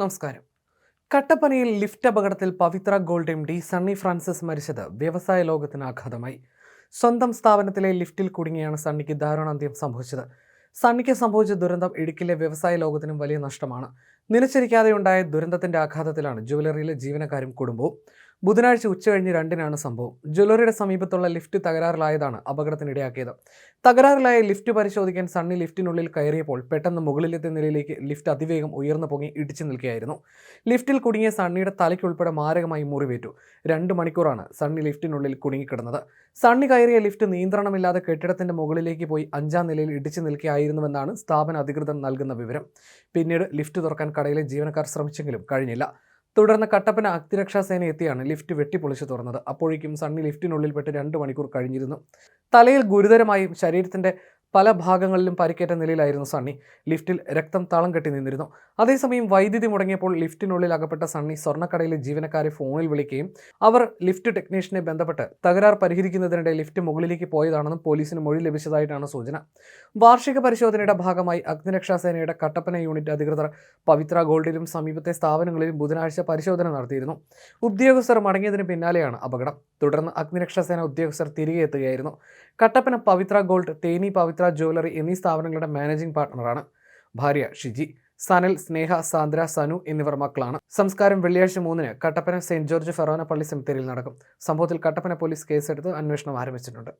നമസ്കാരം. കട്ടപ്പനയിൽ ലിഫ്റ്റ് അപകടത്തിൽ Pavithra gold M D Sunny Francis മരിച്ചത് വ്യവസായ ലോകത്തിന് ആഘാതമായി. സ്വന്തം സ്ഥാപനത്തിലെ ലിഫ്റ്റിൽ കുടുങ്ങിയാണ് സണ്ണിക്ക് ദാരുണാന്ത്യം സംഭവിച്ചത്. സണ്ണിക്ക് സംഭവിച്ച ദുരന്തം ഇടുക്കിയിലെ വ്യവസായ ലോകത്തിനും വലിയ നഷ്ടമാണ്. നിലച്ചിരിക്കാതെയുണ്ടായ ദുരന്തത്തിന്റെ ആഘാതത്തിലാണ് ജുവലറിയിലെ ജീവനക്കാരും കുടുംബവും ബുധനാഴ്ച ഉച്ചകഴിഞ്ഞ് രണ്ടിനാണ് സംഭവം. ജ്വല്ലറിയുടെ സമീപത്തുള്ള ലിഫ്റ്റ് തകരാറിലായതാണ് അപകടത്തിനിടയാക്കിയത്. തകരാറിലായ ലിഫ്റ്റ് പരിശോധിക്കാൻ സണ്ണി ലിഫ്റ്റിനുള്ളിൽ കയറിയപ്പോൾ പെട്ടെന്ന് മുകളിലത്തെ നിലയിലേക്ക് ലിഫ്റ്റ് അതിവേഗം ഉയർന്നു പൊങ്ങി ഇടിച്ചു നിൽക്കുകയായിരുന്നു. ലിഫ്റ്റിൽ കുടുങ്ങിയ സണ്ണിയുടെ തലയ്ക്കുൾപ്പെടെ മാരകമായി മുറിവേറ്റു. രണ്ട് മണിക്കൂറാണ് സണ്ണി ലിഫ്റ്റിനുള്ളിൽ കുടുങ്ങിക്കിടന്നത്. സണ്ണി കയറിയ ലിഫ്റ്റ് നിയന്ത്രണമില്ലാതെ കെട്ടിടത്തിന്റെ മുകളിലേക്ക് പോയി അഞ്ചാം നിലയിൽ ഇടിച്ചു നിൽക്കുകയായിരുന്നുവെന്നാണ് സ്ഥാപന അധികൃതർ നൽകുന്ന വിവരം. പിന്നീട് ലിഫ്റ്റ് തുറക്കാൻ കടയിലെ ജീവനക്കാർ ശ്രമിച്ചെങ്കിലും കഴിഞ്ഞില്ല. തുടർന്ന് കട്ടപ്പന അഗ്നിരക്ഷാ സേന എത്തിയാണ് ലിഫ്റ്റ് വെട്ടിപ്പൊളിച്ചു തുറന്നത്. അപ്പോഴേക്കും സണ്ണി ലിഫ്റ്റിനുള്ളിൽപ്പെട്ട് രണ്ട് മണിക്കൂർ കഴിഞ്ഞിരുന്നു. തലയിൽ ഗുരുതരമായും ശരീരത്തിന്റെ പല ഭാഗങ്ങളിലും പരിക്കേറ്റ നിലയിലായിരുന്നു സണ്ണി. ലിഫ്റ്റിൽ രക്തം തളം കെട്ടി നിന്നിരുന്നു. അതേസമയം വൈദ്യുതി മുടങ്ങിയപ്പോൾ ലിഫ്റ്റിനുള്ളിൽ അകപ്പെട്ട സണ്ണി സ്വർണക്കടയിലെ ജീവനക്കാരെ ഫോണിൽ വിളിക്കുകയും അവർ ലിഫ്റ്റ് ടെക്നീഷ്യനെ ബന്ധപ്പെട്ട് തകരാർ പരിഹരിക്കുന്നതിനിടെ ലിഫ്റ്റ് മുകളിലേക്ക് പോയതാണെന്നും പോലീസിന് മൊഴി ലഭിച്ചതായിട്ടാണ് സൂചന. വാർഷിക പരിശോധനയുടെ ഭാഗമായി അഗ്നിരക്ഷാസേനയുടെ കട്ടപ്പന യൂണിറ്റ് അധികൃതർ പവിത്ര ഗോൾഡിലും സമീപത്തെ സ്ഥാപനങ്ങളിലും ബുധനാഴ്ച പരിശോധന നടത്തിയിരുന്നു. ഉദ്യോഗസ്ഥർ മടങ്ങിയതിന് പിന്നാലെയാണ് അപകടം. തുടർന്ന് അഗ്നിരക്ഷാസേന ഉദ്യോഗസ്ഥർ തിരികെ എത്തുകയായിരുന്നു. കട്ടപ്പന പവിത്ര ഗോൾഡ് തേനി പവിത്ര ജ്വല്ലറി എന്നീ സ്ഥാപനങ്ങളുടെ മാനേജിംഗ് പാർട്ണറാണ് ഭാര്യ ഷിജി സനൽ സ്നേഹ സാന്ദ്ര സനു എന്നിവർ മക്കളാണ്. സംസ്കാരം വെള്ളിയാഴ്ച മൂന്നിന് കട്ടപ്പന സെന്റ് ജോർജ് ഫെറോന പള്ളി സെമിത്തേരിയിൽ നടക്കും. സംഭവത്തിൽ കട്ടപ്പന പോലീസ് കേസെടുത്ത് അന്വേഷണം ആരംഭിച്ചിട്ടുണ്ട്.